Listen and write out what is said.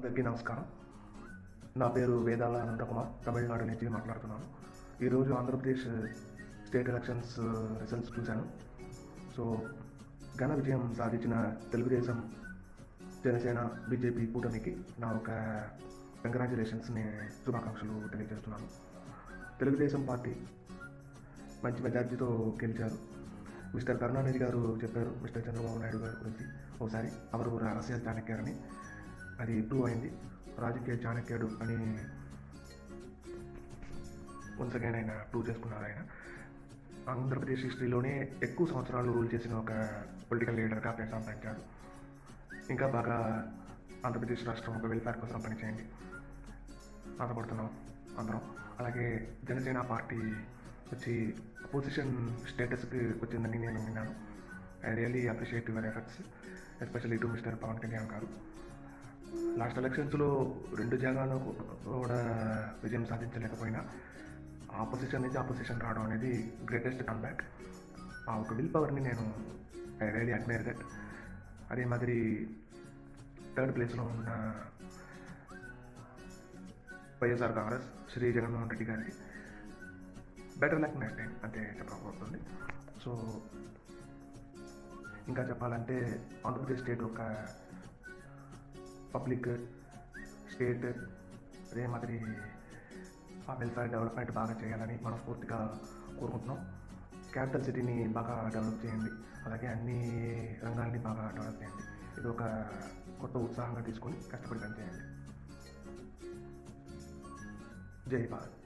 అందరికీ నమస్కారం. నా పేరు వేదాల అనంతకుమార్ తమిళనాడు నుంచి మాట్లాడుతున్నాను. ఈరోజు Andhra Pradesh state elections uh, results చూశాను. సో ఘన విజయం సాధించిన తెలుగుదేశం జనసేన బీజేపీ కూటమికి నా ఒక కంగ్రాచులేషన్స్ని శుభాకాంక్షలు తెలియజేస్తున్నాను. తెలుగుదేశం పార్టీ మంచి మెజార్టీతో గెలిచారు. మిస్టర్ కరుణానిధి గారు చెప్పారు మిస్టర్ చంద్రబాబు నాయుడు గారి గురించి. ఒకసారి అవరు రహస్య చాణక్యారని అది ప్రూవ్ అయింది. రాజకీయ చాణక్యుడు అని వన్స్ అగైన్ ఆయన ప్రూవ్ చేసుకున్నారు ఆయన. ఆంధ్రప్రదేశ్ హిస్టరీలోనే ఎక్కువ సంవత్సరాలు రూల్ చేసిన ఒక పొలిటికల్ లీడర్గా పేరు సంపాదించారు ఇంకా బాగా ఆంధ్రప్రదేశ్ రాష్ట్రం ఒక వెల్ఫేర్ కోసం పనిచేయండి. ఆశపడుతున్నాం అందరం. అలాగే జనసేన పార్టీ వచ్చి అపోజిషన్ స్టేటస్కి వచ్చిందని నేను విన్నాను. I really appreciate your efforts especially to mister Pawan Kalyan garu. Last ఎలక్షన్స్లో రెండు జాగాలో కూడా విజయం సాధించలేకపోయినా ఆపోజిషన్ నుంచి ఆపోజిషన్ రావడం అనేది గ్రేటెస్ట్ కంబ్యాక్ ఆ ఒక విల్ పవర్ని నేను ఐ రియలీ అడ్మైర్ దట్ అదే మాదిరి థర్డ్ ప్లేస్లో ఉన్న వైఎస్ఆర్ కాంగ్రెస్ శ్రీ జగన్మోహన్ రెడ్డి గారికి బెటర్ లక్ నెక్స్ట్ టైం అంటే చెప్పబోతుంది. సో ఇంకా చెప్పాలంటే ఆంధ్రప్రదేశ్ స్టేట్ ఒక పబ్లిక్ స్టేట్ అదే మాదిరి వెల్ఫేర్ డెవలప్మెంట్ బాగా చేయాలని మనస్ఫూర్తిగా కోరుకుంటున్నాం. క్యాపిటల్ సిటీని బాగా డెవలప్ చేయండి. అలాగే అన్ని రంగాల్ని బాగా డెవలప్ చేయండి. ఇది ఒక కొత్త ఉత్సాహంగా తీసుకొని కష్టపడి పనిచేయండి. జై భారత్.